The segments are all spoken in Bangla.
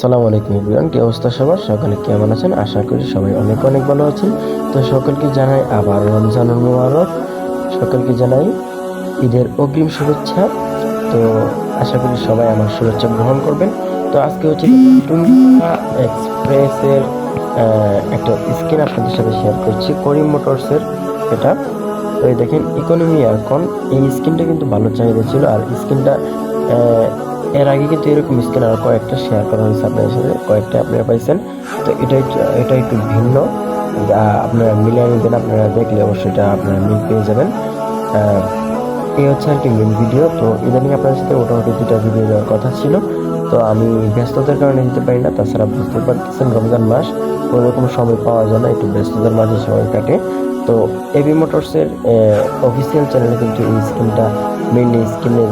সালামু আলাইকুম ইব্রাহিম কি অবস্থা সবার? সকালে কেমন আছেন? আশা করি সবাই অনেক অনেক ভালো আছেন। তো সকলকে জানাই আবার রমজানুর মুবারক। সকলকে জানাই ঈদের অগ্রিম শুভেচ্ছা। তো আশা করি সবাই আমার শুভেচ্ছা গ্রহণ করবেন। তো আজকে হচ্ছে এক্সপ্রেসের একটা স্ক্রিন আপনাদের সাথে শেয়ার করছি, করিম মোটরসের এটা। তো দেখেন, ইকোনমি এখন এই স্ক্রিনটা কিন্তু ভালো চাহিদা ছিল। আর স্ক্রিনটা এর আগে কিন্তু এরকম স্ক্রিন আর কয়েকটা শেয়ার করা হয়েছে আপনাদের সাথে, কয়েকটা আপনারা পাইছেন। তো এটা এটা একটু ভিন্ন। আপনারা মিলিয়ে নিবেন, আপনারা দেখলে অবশ্যই এটা আপনারা মিল পেয়ে যাবেন। এই হচ্ছে আর কি মেন ভিডিও তো ইদানিং আপনাদের সাথে মোটামুটি দুটা ভিডিও দেওয়ার কথা ছিল। তো আমি ব্যস্ততার কারণে দিতে পারি না, তাছাড়া বুঝতে পারতেছেন রমজান মাস ওইরকম সময় পাওয়া যায় না, একটু ব্যস্ততার মাঝে সময় কাটে। তো এবি মোটরসের অফিসিয়াল চ্যানেলে কিন্তু এই স্কিমটা মেনলি স্কিমের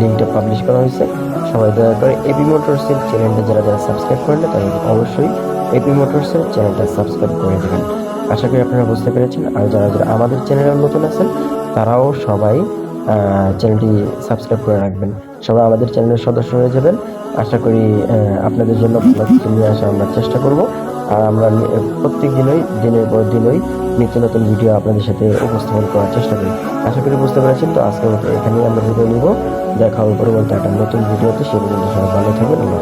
লিঙ্কটা পাবলিশ করা হয়েছে। সবাই দয়া করে এবি মোটরসের চ্যানেলটা যারা যারা সাবস্ক্রাইব করেন না, তারা অবশ্যই এবি মোটরসের চ্যানেলটা সাবস্ক্রাইব করে দেবেন। আশা করি আপনারা বুঝতে পেরেছেন। আর যারা যারা আমাদের চ্যানেলে নতুন আছেন, তারাও সবাই চ্যানেলটি সাবস্ক্রাইব করে রাখবেন। সবাই আমাদের চ্যানেলের সদস্য হয়ে যাবেন। আশা করি আপনাদের জন্য ভালো কিছু নিয়ে আসা আমরা চেষ্টা করব। আর আমরা প্রত্যেক দিনই, দিনের পর দিনই নিত্য নতুন ভিডিও আপনাদের সাথে উপস্থাপন করার চেষ্টা করি। আশা করি বুঝতে পেরেছেন, তো আজকের মতো এখানেই আমরা ভিডিও নিব। দেখা হবে পরবর্তী একটা নতুন ভিডিওতে সে পর্যন্ত সবাই ভালো থাকবেন, আল্লাহ